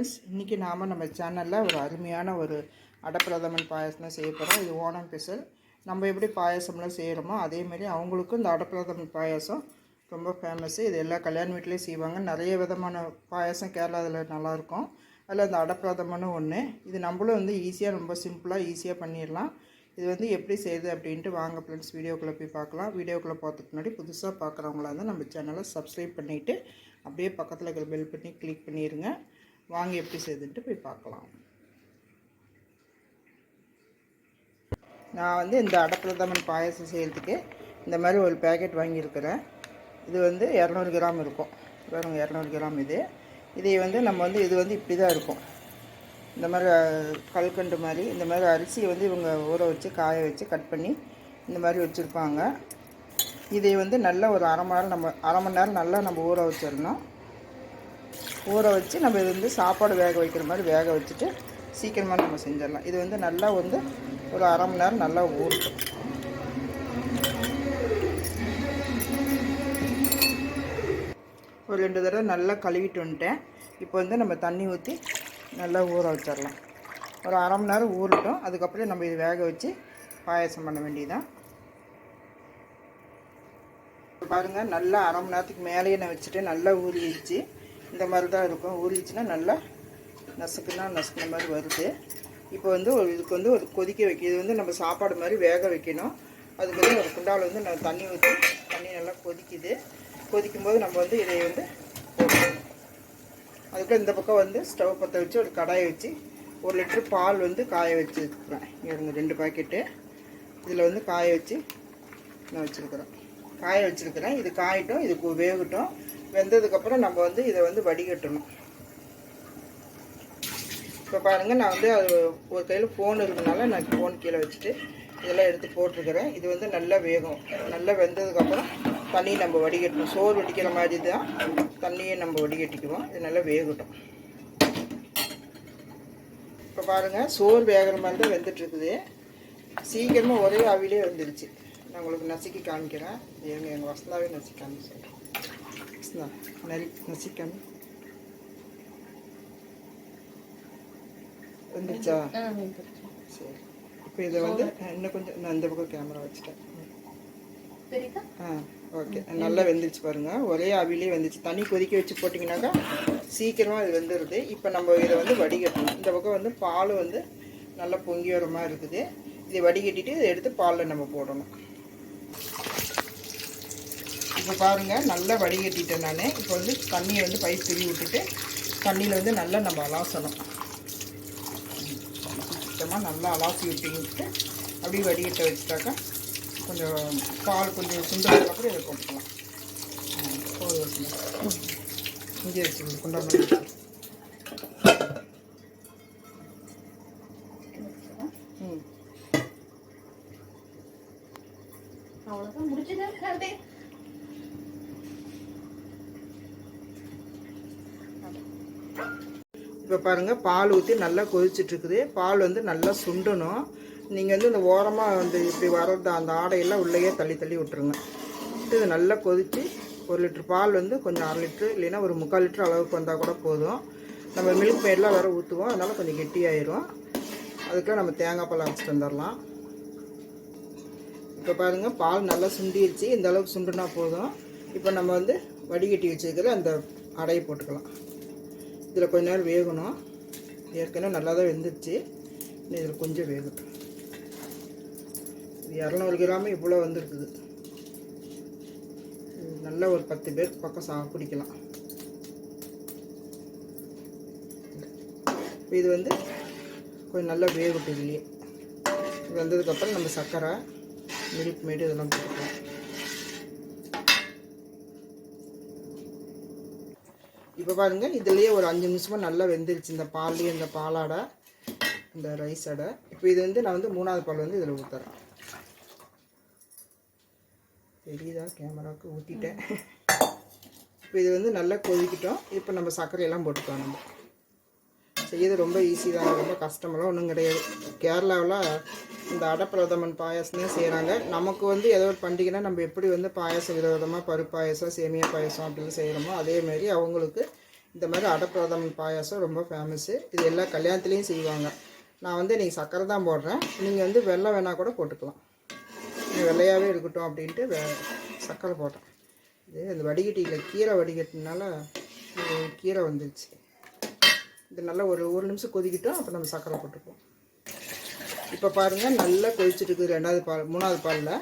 Friends இன்றைக்கி நாம் நம்ம சேனலில் ஒரு அருமையான ஒரு அடப்பிரதமன் பாயசம் தான் செய்ய போகிறோம் இது ஓணம் ஸ்பெஷல் நம்ம எப்படி பாயாசம்லாம் செய்கிறோமோ அதேமாரி அவங்களுக்கும் இந்த அடப்பிரதமன் பாயாசம் ரொம்ப ஃபேமஸ்ஸு இது எல்லா கல்யாண வீட்லேயும் செய்வாங்க. நிறைய விதமான பாயாசம் கேரளாவில் நல்லாயிருக்கும் அதில் இந்த அடப்பிரதமனும் ஒன்று இது நம்மளும் வந்து ஈஸியாக ரொம்ப சிம்பிளாக ஈஸியாக பண்ணிடலாம். இது வந்து எப்படி செய்யுது அப்படின்ட்டு வாங்க ஃப்ரெண்ட்ஸ் வீடியோக்குள்ளே போய் பார்க்கலாம். வீடியோக்குள்ளே பார்த்துக்கு முன்னாடி புதுசாக பார்க்குறவங்களா இருந்தால் நம்ம சேனலை சப்ஸ்கிரைப் பண்ணிவிட்டு அப்படியே பக்கத்தில் இருக்கிற பெல் பண்ணி கிளிக் பண்ணிடுங்க வாங்க எப்படி செய்துட்டு போய் பார்க்கலாம். நான் வந்து இந்த அடப்பிரதமன் பாயசம் செய்கிறதுக்கு இந்த மாதிரி ஒரு பேக்கெட் வாங்கியிருக்கிறேன். இது வந்து இரநூறு கிராம் இருக்கும். வெறும் இரநூறு கிராம் இது. இதை வந்து நம்ம வந்து இது வந்து இப்படி தான் இருக்கும். இந்த மாதிரி கல்கண்டு மாதிரி இந்த மாதிரி அரிசியை வந்து இவங்க ஊற வச்சு காய வச்சு கட் பண்ணி இந்த மாதிரி வச்சுருப்பாங்க. இதை வந்து நல்லா ஒரு அரை மணி நேரம் நம்ம அரை மணி நேரம் நல்லா நம்ம ஊற வச்சிடணும். ஊற வச்சு நம்ம இது வந்து சாப்பாடு வேக வைக்கிற மாதிரி வேக வச்சுட்டு சீக்கிரமாக நம்ம செஞ்சிடலாம். இது வந்து நல்லா வந்து ஒரு அரை மணி நேரம் நல்லா ஊறட்டும். ஒரு ரெண்டு தடவை நல்லா கழுவிட்டு வந்துட்டேன். இப்போ வந்து நம்ம தண்ணி ஊற்றி நல்லா ஊற வச்சிடலாம். ஒரு அரை மணி நேரம் ஊறட்டும். அதுக்கப்புறம் நம்ம இது வேக வச்சு பாயாசம் பண்ண வேண்டியதுதான். பாருங்கள் நல்லா அரை மணி நேரத்துக்கு மேலேயே நான் வச்சுட்டு நல்லா ஊறிடுச்சு. இந்த மாதிரி தான் இருக்கும். ஊறிச்சுன்னா நல்லா நசுக்குனா நசுக்கிற மாதிரி வருது. இப்போ வந்து ஒரு இதுக்கு வந்து ஒரு கொதிக்க வைக்க இது வந்து நம்ம சாப்பாடு மாதிரி வேக வைக்கணும். அதுக்கு வந்து ஒரு குண்டாவில் வந்து நம்ம தண்ணி ஊற்றி தண்ணி நல்லா கொதிக்குது. கொதிக்கும் போது நம்ம வந்து இதை வந்து போடணும் இந்த பக்கம் வந்து ஸ்டவ் பற்ற வச்சு ஒரு கடாயை வச்சு ஒரு லிட்டரு பால் வந்து காய வச்சுருக்குறேன். இருங்க ரெண்டு பாக்கெட்டு. இதில் வந்து காய வச்சு நான் வச்சுருக்குறேன். காய வச்சுருக்குறேன். இது காயட்டும் இது வேகட்டும். வெந்ததுக்கப்புறம் நம்ம வந்து இதை வந்து வடிகட்டணும். இப்போ பாருங்கள் நான் வந்து அது ஒரு கையில் ஃபோன் இருக்கனால நான் ஃபோன் கீழே வச்சுட்டு இதெல்லாம் எடுத்து போட்டிருக்கிறேன். இது வந்து நல்லா வேகும். நல்லா வெந்ததுக்கப்புறம் தண்ணியை நம்ம வடிகட்டணும். சோறு வடிக்கிற மாதிரி தான் தண்ணியை நம்ம வடிகட்டிக்குவோம். இது நல்லா வேகட்டும். இப்போ பாருங்கள் சோறு வேகிற மாதிரி தான் வெந்துட்டுருக்குது. சீக்கிரமாக ஒரே ஆவிலே வந்துருச்சு. நான் உங்களுக்கு நசுக்கி காமிக்கிறேன். எங்கள் எங்கள் வசந்தாவே நசுக்கி காமிக்கிறேன் நரி நசுக்கி காமி வந்துருச்சா சரி இப்போ இதை வந்து இன்னும் கொஞ்சம் நான் இந்த பக்கம் கேமரா வச்சுட்டேன் ஆ ஓகே நல்லா வெந்துருச்சு பாருங்க ஒரே அவிலே வந்துச்சு தண்ணி கொதிக்க வச்சு போட்டிங்கனாக்கா சீக்கிரமாக இது வெந்துடுது இப்போ நம்ம இதை வந்து வடிகட்டணும். இந்த பக்கம் வந்து பால் வந்து நல்லா பொங்கி வர மாதிரி இருக்குது. இதை வடிகட்டிட்டு இதை எடுத்து பாலில் நம்ம போடணும். இப்போ பாருங்கள் நல்லா வடிகட்டிட்டேன் நான். இப்போ வந்து தண்ணியை வந்து பைப் பிரி விட்டுட்டு தண்ணியில் வந்து நல்லா நம்ம அலாசணும். சுத்தமாக நல்லா அலாசி விட்டுக்கிட்டு அப்படியே வடிகட்ட வச்சுட்டாக்கா கொஞ்சம் பால் கொஞ்சம் சுண்டதுக்கப்புறம் இதை போட்டுக்கலாம். போதும் இங்கே வச்சுக்கோங்க குண்டா ம். அவ்வளோதான் முடிச்சுதான் இப்போ பாருங்கள் பால் ஊற்றி நல்லா கொதிச்சிட்டுருக்குது பால் வந்து நல்லா சுண்டணும். நீங்கள் வந்து இந்த ஓரமாக வந்து இப்படி வர்றது அந்த ஆடையெல்லாம் உள்ளேயே தள்ளி தள்ளி விட்டுருங்க. இது நல்லா கொதித்து ஒரு லிட்டர் பால் வந்து கொஞ்சம் அரை லிட்ரு இல்லைன்னா ஒரு முக்கால் லிட்டர் அளவுக்கு வந்தால் கூட போதும். நம்ம மில்க் மேட்லாம் வேறு ஊற்றுவோம் அதனால் கொஞ்சம் கெட்டியாயிரும். அதுக்கெல்லாம் நம்ம தேங்காய் பால் அரைச்சிட்டு வந்துடலாம். இப்போ பாருங்கள் பால் நல்லா சுண்டிடுச்சு இந்த அளவுக்கு சுண்டுனா போதும். இப்போ நம்ம வந்து வடிகட்டி வச்சுருக்கிற அந்த அடையை போட்டுக்கலாம். இதில் கொஞ்ச நேரம் வேகணும். ஏற்கனவே நல்லா தான் வெந்துருச்சு. இன்னும் இதில் கொஞ்சம் வேகணும் இது இரநூறு கிராம் இவ்வளோ வந்துருக்குது. நல்ல நல்லா ஒரு பத்து பேர் பக்கம் சா குடிக்கலாம். இது வந்து கொஞ்சம் நல்லா வேகட்டும் இதுலேயே. வெந்ததுக்கப்புறம் நம்ம சர்க்கரை மில்க் மேடு இதெல்லாம் போட்டுக்கலாம். இப்போ பாருங்கள் இதுலேயே ஒரு அஞ்சு நிமிஷமாக நல்லா வெந்துருச்சு. இந்த பால்லேயே இந்த பாலாடை இந்த ரைஸ் அடை. இப்போ இது வந்து நான் வந்து மூணாவது பால் வந்து இதில் ஊற்றுறேன் தெரியுதா? கேமராவுக்கு ஊற்றிட்டேன் இப்போ இது வந்து நல்லா கொதிக்கிட்டோம். இப்போ நம்ம சர்க்கரையெல்லாம் போட்டுக்கலாம் நம்ம. செய்யறது ரொம்ப ஈஸி தான். ரொம்ப கஷ்டமெல்லாம் ஒன்றும் கிடையாது. கேரளாவில் இந்த அடப்பிரதமன் பாயாசமே செய்கிறாங்க நமக்கு வந்து ஏதோ ஒரு பண்டிகைனா நம்ம எப்படி வந்து பாயாசம் விதவிதமாக பருப்பு சேமியா பாயசம் அப்படின்னு செய்கிறோமோ அதேமாரி அவங்களுக்கு இந்த மாதிரி அடப்பிரதம் பாயாசம் ரொம்ப ஃபேமஸ்ஸு இது எல்லா கல்யாணத்துலேயும் செய்வாங்க. நான் வந்து இன்றைக்கி சக்கரை தான் போடுறேன். நீங்கள் வந்து வெள்ளை வேணால் கூட போட்டுக்கலாம். வெள்ளையாகவே இருக்கட்டும் அப்படின்ட்டு வெ சக்கரை போட்டேன். இது அந்த வடிகட்டியில் கீரை வடிகட்டினால கீரை வந்துடுச்சு இது நல்லா ஒரு ஒரு நிமிஷம் கொதிக்கிட்டோம் அப்போ நம்ம சக்கரை போட்டுக்குவோம் இப்போ பாருங்கள் நல்லா கொதிச்சுட்டு இருக்குது ரெண்டாவது பால் மூணாவது பாலில்.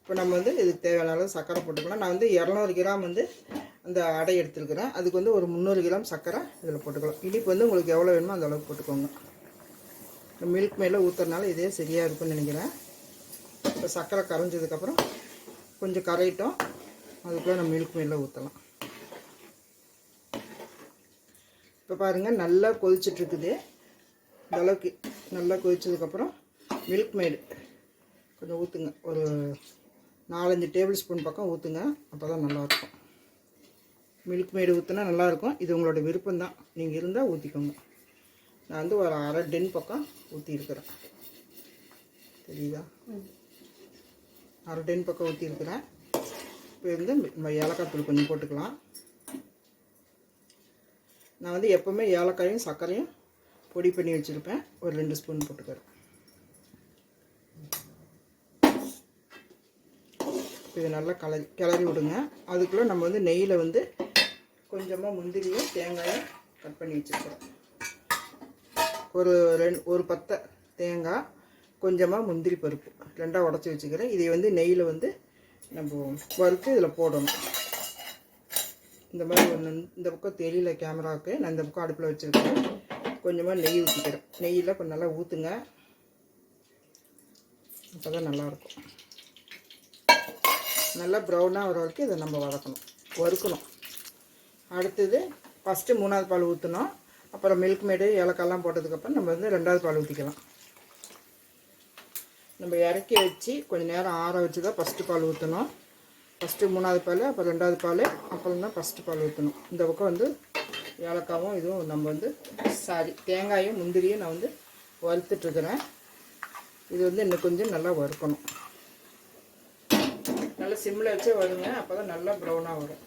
இப்போ நம்ம வந்து இதுக்கு தேவையான அளவு சக்கரை போட்டுக்கலாம். நான் வந்து இரநூறு கிராம் வந்து அந்த அடை எடுத்துருக்கிறேன். அதுக்கு வந்து ஒரு முந்நூறு கிராம் சக்கரை இதில் போட்டுக்கலாம். இனிப்பு வந்து உங்களுக்கு எவ்வளோ வேணுமோ அந்த அளவுக்கு போட்டுக்கோங்க. மில்க் மேலே ஊற்றுறதுனால இதே சரியாக இருக்கும்னு நினைக்கிறேன். இப்போ சக்கரை கரைஞ்சதுக்கப்புறம் கொஞ்சம் கரையிட்டோம். அதுக்குள்ளே நம்ம மில்க் மேலே ஊற்றலாம் இப்போ பாருங்கள் நல்லா கொதிச்சிட்ருக்குது. இந்த அளவுக்கு நல்லா கொதிச்சதுக்கப்புறம் மில்க் மேடு கொஞ்சம் ஊற்றுங்க ஒரு நாலஞ்சு டேபிள் ஸ்பூன் பக்கம் ஊற்றுங்க அப்போ தான் நல்லாயிருக்கும். மில்க் மேடு ஊற்றினா நல்லாயிருக்கும். இது உங்களோட விருப்பம் தான் நீங்கள் இருந்தால் ஊற்றிக்கோங்க நான் வந்து ஒரு அரை டென் பக்கம் ஊற்றிருக்கிறேன் தெரியுதா? அரை டென் பக்கம் ஊற்றிருக்கிறேன் இப்போ வந்து நம்ம ஏலக்காய் தூள் கொஞ்சம் போட்டுக்கலாம். நான் வந்து எப்போவுமே ஏலக்காயும் சர்க்கரையும் பொடி பண்ணி வச்சுருப்பேன். ஒரு ரெண்டு ஸ்பூன் போட்டுக்கிறேன். இது நல்லா கலரி கிளறி விடுங்க. அதுக்குள்ளே நம்ம வந்து நெய்யில் வந்து கொஞ்சமாக முந்திரியும் தேங்காயும் கட் பண்ணி வச்சுருக்கிறோம். ஒரு ரெண்டு ஒரு பத்தை தேங்காய் கொஞ்சமாக முந்திரி பருப்பு ரெண்டாக உடச்சி வச்சுக்கிறேன். இதை வந்து நெய்யில் வந்து நம்ம வறுத்து இதில் போடணும். இந்த மாதிரி ஒன்று இந்த பக்கம் தெரியல கேமராவுக்கு நான் இந்த பக்கம் அடுப்பில் வச்சுருக்கேன் கொஞ்சமாக நெய் ஊற்றிக்கிறேன் நெய்யில் கொஞ்சம் நல்லா ஊற்றுங்க அப்போ தான் நல்லாயிருக்கும் நல்லா ப்ரௌனாக வர வரைக்கும் இதை நம்ம வதக்கணும். வறுக்கணும். அடுத்தது ஃபஸ்ட்டு மூணாவது பால் ஊற்றணும் அப்புறம் மில்க் மேடு ஏலக்காயெல்லாம் போட்டதுக்கப்புறம் நம்ம வந்து ரெண்டாவது பால் ஊற்றிக்கலாம் நம்ம இறக்கி வச்சு கொஞ்சம் நேரம் ஆற வச்சு தான் ஃபஸ்ட்டு பால் ஊற்றணும் ஃபஸ்ட்டு மூணாவது பால் அப்புறம் ரெண்டாவது பால் அப்புறம் தான் ஃபஸ்ட்டு பால் ஊற்றணும் இந்த பக்கம் வந்து ஏலக்காவும் இதுவும் நம்ம வந்து சாரி தேங்காயும் முந்திரியும் நான் வந்து வறுத்துட்ருக்குறேன் இது வந்து இன்னும் கொஞ்சம் நல்லா வறுக்கணும். நல்லா சிம்மில் வச்சே வருங்க அப்போ தான் நல்லா ப்ரௌனாக வரும்.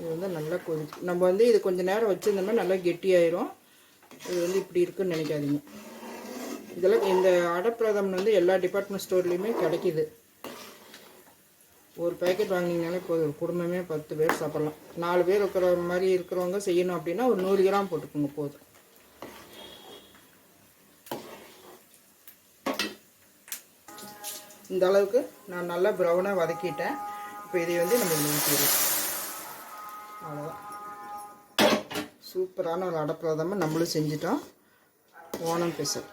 இது வந்து நல்லா கொதிச்சு நம்ம வந்து இது கொஞ்சம் நேரம் வச்சுருந்தோம்னா நல்லா கெட்டியாயிரும். இது வந்து இப்படி இருக்குன்னு நினைக்காதீங்க. இதெல்லாம் இந்த அடப்பிரதமன் வந்து எல்லா டிபார்ட்மெண்ட் ஸ்டோர்லேயுமே கிடைக்கிது. ஒரு பேக்கெட் வாங்கினீங்கனாலே போதும். குடும்பமே பத்து பேர் சாப்பிட்லாம். நாலு பேர் இருக்கிற மாதிரி இருக்கிறவங்க செய்யணும் அப்படின்னா ஒரு நூறு கிராம் போட்டுக்கோங்க போதும். இந்த அளவுக்கு நான் நல்லா ப்ரௌனாக வதக்கிட்டேன். இப்போ இதை வந்து நம்ம இதில் ஊற்றிடுவோம் அவ்வளோதான் சூப்பரான ஒரு அடப்பிரதமாக நம்மளும் செஞ்சிட்டோம். ஓணம் பெசல்.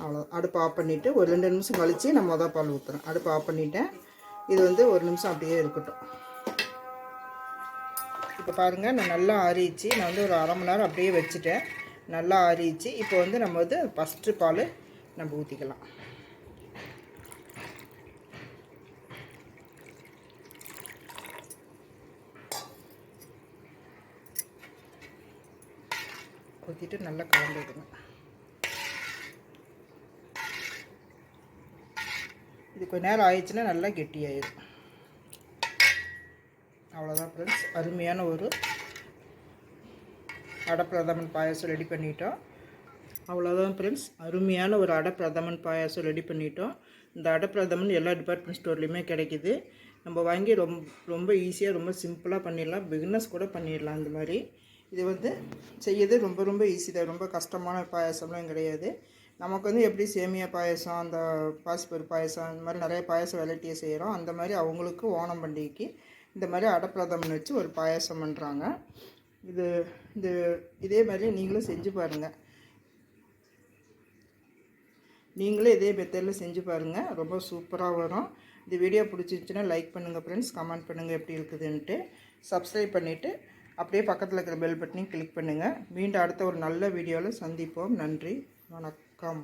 அவ்வளோ அடுப்பு ஆஃப் பண்ணிவிட்டு ஒரு ரெண்டு நிமிஷம் கழித்து நான் மொதல் பால் ஊற்றுறேன் அடுப்பு ஆஃப் பண்ணிட்டேன். இது வந்து ஒரு நிமிஷம் அப்படியே இருக்கட்டும். இப்போ பாருங்கள் நான் நல்லா ஆறிச்சு நான் வந்து ஒரு அரை மணி நேரம் அப்படியே வச்சுட்டேன். நல்லா ஆறிச்சு இப்போ வந்து நம்ம வந்து ஃபஸ்ட்டு பால் நம்ம ஊற்றிக்கலாம் ஊற்றிட்டு நல்லா கலந்து விடுங்க இது கொஞ்ச நேரம் ஆயிடுச்சுன்னா நல்லா கெட்டியாயிடும் அவ்வளோதான் ஃப்ரெண்ட்ஸ் அருமையான ஒரு அடப்பிரதமன் பாயாசம் ரெடி பண்ணிட்டோம். அவ்வளோதான் ஃப்ரெண்ட்ஸ் அருமையான ஒரு அடப்பிரதமன் பாயாசம் ரெடி பண்ணிட்டோம். இந்த அடப்பிரதமன் எல்லா டிபார்ட்மெண்ட் ஸ்டோர்லேயுமே கிடைக்கிது. நம்ம வாங்கி ரொம்ப ரொம்ப ஈஸியாக ரொம்ப சிம்பிளாக பண்ணிடலாம். பிகினஸ் கூட பண்ணிடலாம் அந்த மாதிரி. இது வந்து செய்யறது ரொம்ப ரொம்ப ஈஸி தான். ரொம்ப கஷ்டமான பாயசம்லாம் கிடையாது. நமக்கு வந்து எப்படி சேமியா பாயசம் அந்த பாசிப்பருப்பு பாயசம் இந்த மாதிரி நிறைய பாயசம் வெரைட்டியை செய்கிறோம் அந்த மாதிரி அவங்களுக்கு ஓணம் பண்டிகைக்கு இந்த மாதிரி அடப்பிரதம்னு வச்சு ஒரு பாயாசம் பண்ணுறாங்க இது இது இதே மாதிரி நீங்களும் செஞ்சு பாருங்கள் நீங்களும் இதே மெத்தடில் செஞ்சு பாருங்கள் ரொம்ப சூப்பராக வரும். இந்த வீடியோ பிடிச்சிருந்துச்சுன்னா லைக் பண்ணுங்கள் ஃப்ரெண்ட்ஸ் கமெண்ட் பண்ணுங்கள் எப்படி இருக்குதுன்ட்டு. சப்ஸ்கிரைப் பண்ணிவிட்டு அப்படியே பக்கத்தில் இருக்கிற பெல் பட்டனையும் கிளிக் பண்ணுங்கள் மீண்டும் அடுத்த ஒரு நல்ல வீடியோவில் சந்திப்போம். நன்றி. வணக்கம்.